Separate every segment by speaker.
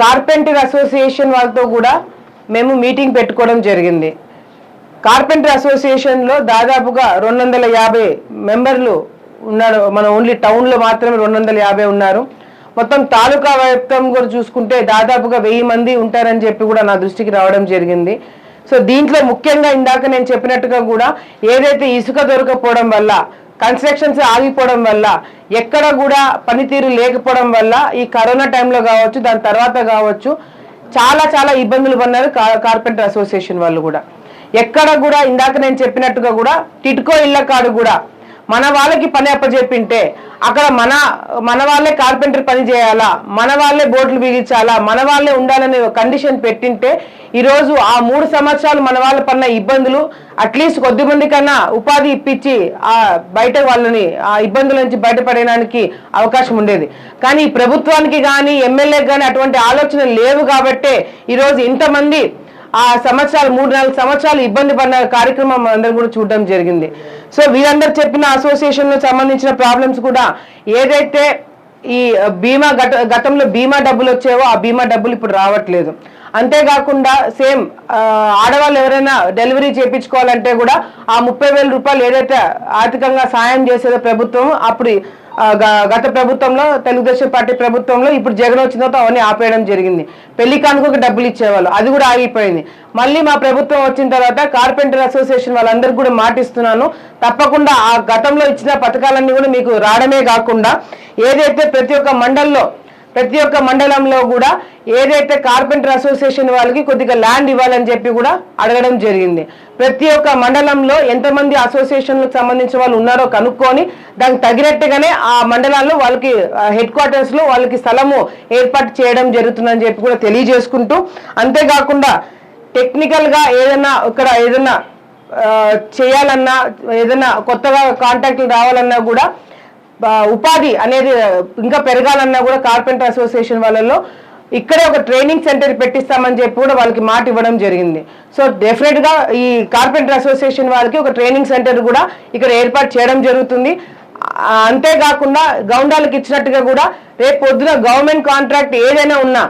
Speaker 1: Carpenter association వాళ్ళతో కూడా మేము మీటింగ్ పెట్టుకోవడం జరిగింది. కార్పెంటర్ అసోసియేషన్లో దాదాపుగా రెండు వందల యాభై మెంబర్లు ఉన్నారు. మన ఓన్లీ టౌన్లో మాత్రమే రెండు వందల యాభై ఉన్నారు. మొత్తం తాలూకా వ్యాప్తం కూడా చూసుకుంటే దాదాపుగా వెయ్యి మంది ఉంటారని చెప్పి కూడా నా దృష్టికి రావడం జరిగింది. సో దీంట్లో ముఖ్యంగా ఇందాక నేను చెప్పినట్టుగా కూడా ఏదైతే ఇసుక దొరకపోవడం వల్ల కన్స్ట్రక్షన్స్ ఆగిపోవడం వల్ల ఎక్కడ కూడా పనితీరు లేకపోవడం వల్ల ఈ కరోనా టైంలో కావచ్చు దాని తర్వాత కావచ్చు చాలా చాలా ఇబ్బందులు పడినారు కార్పెంటర్ అసోసియేషన్ వాళ్ళు కూడా. ఎక్కడ కూడా ఇందాక నేను చెప్పినట్టుగా కూడా టిట్కో ఇళ్ళ కాడు కూడా మన వాళ్ళకి పని అప్పచెప్పింటే అక్కడ మన మన వాళ్ళే కార్పెంటర్ పని చేయాలా మన వాళ్ళే బోట్లు బిగించాలా మన వాళ్ళే ఉండాలనే కండిషన్ పెట్టింటే ఈరోజు ఆ మూడు సంవత్సరాలు మన వాళ్ళ పన్న ఇబ్బందులు అట్లీస్ట్ కొద్ది మంది కన్నా ఉపాధి ఇప్పించి ఆ బయట వాళ్ళని ఆ ఇబ్బందుల నుంచి బయటపడడానికి అవకాశం ఉండేది. కానీ ప్రభుత్వానికి కానీ ఎమ్మెల్యేకి కానీ అటువంటి ఆలోచన లేవు కాబట్టే ఈరోజు ఇంతమంది ఆ సంవత్సరాలు మూడు నాలుగు సంవత్సరాలు ఇబ్బంది పడిన కార్యక్రమం అందరం కూడా చూడడం జరిగింది. సో వీరందరూ చెప్పిన అసోసియేషన్ సంబంధించిన ప్రాబ్లమ్స్ కూడా ఏదైతే ఈ బీమా గత గతంలో బీమా డబ్బులు వచ్చేవో ఆ బీమా డబ్బులు ఇప్పుడు రావట్లేదు. అంతేకాకుండా సేమ్ ఆడవాళ్ళు ఎవరైనా డెలివరీ చేయించుకోవాలంటే కూడా ఆ ముప్పై వేల రూపాయలు ఏదైతే ఆర్థికంగా సాయం చేసేదో ప్రభుత్వం అప్పుడు గత ప్రభుత్వంలో తెలుగుదేశం పార్టీ ప్రభుత్వంలో ఇప్పుడు జగన్ వచ్చిన తర్వాత అవన్నీ ఆపేయడం జరిగింది. పెళ్ళి కానుకకు డబ్బులు ఇచ్చేవాళ్ళు. అది కూడా ఆగిపోయింది. మళ్ళీ మా ప్రభుత్వం వచ్చిన తర్వాత కార్పెంటర్ అసోసియేషన్ వాళ్ళందరికీ కూడా మాటిస్తున్నాను. తప్పకుండా ఆ గతంలో ఇచ్చిన పథకాలన్నీ కూడా మీకు రావడమే కాకుండా ఏదైతే ప్రతి ఒక్క మండల్లో ప్రతి ఒక్క మండలంలో కూడా ఏదైతే కార్పెంటర్ అసోసియేషన్ వాళ్ళకి కొద్దిగా ల్యాండ్ ఇవ్వాలని చెప్పి కూడా అడగడం జరిగింది. ప్రతి ఒక్క మండలంలో ఎంతమంది అసోసియేషన్లకు సంబంధించిన వాళ్ళు ఉన్నారో కనుక్కొని దానికి తగినట్టుగానే ఆ మండలాల్లో వాళ్ళకి హెడ్ క్వార్టర్స్లో వాళ్ళకి స్థలము ఏర్పాటు చేయడం జరుగుతుందని చెప్పి కూడా తెలియజేసుకుంటూ అంతేకాకుండా టెక్నికల్గా ఏదైనా ఇక్కడ ఏదైనా చేయాలన్నా ఏదైనా కొత్తగా కాంటాక్ట్లు రావాలన్నా కూడా ఉపాధి అనేది ఇంకా పెరగాలన్నా కూడా కార్పెంటర్ అసోసియేషన్ వాళ్ళలో ఇక్కడే ఒక ట్రైనింగ్ సెంటర్ పెట్టిస్తామని చెప్పి కూడా వాళ్ళకి మాట ఇవ్వడం జరిగింది. సో డెఫినెట్గా ఈ కార్పెంటర్ అసోసియేషన్ వాళ్ళకి ఒక ట్రైనింగ్ సెంటర్ కూడా ఇక్కడ ఏర్పాటు చేయడం జరుగుతుంది. అంతేకాకుండా గౌండాలకు ఇచ్చినట్టుగా కూడా రేపు పొద్దున గవర్నమెంట్ కాంట్రాక్ట్ ఏదైనా ఉన్నా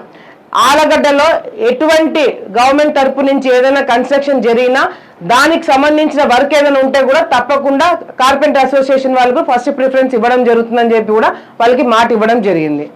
Speaker 1: ఆలగడ్డలో ఎటువంటి గవర్నమెంట్ తరపు నుంచి ఏదైనా కన్స్ట్రక్షన్ జరిగినా దానికి సంబంధించిన వర్క్ ఏదైనా ఉంటే కూడా తప్పకుండా కార్పెంటర్ అసోసియేషన్ వాళ్ళకు ఫస్ట్ ప్రిఫరెన్స్ ఇవ్వడం జరుగుతుందని చెప్పి కూడా వాళ్ళకి మాట ఇవ్వడం జరిగింది.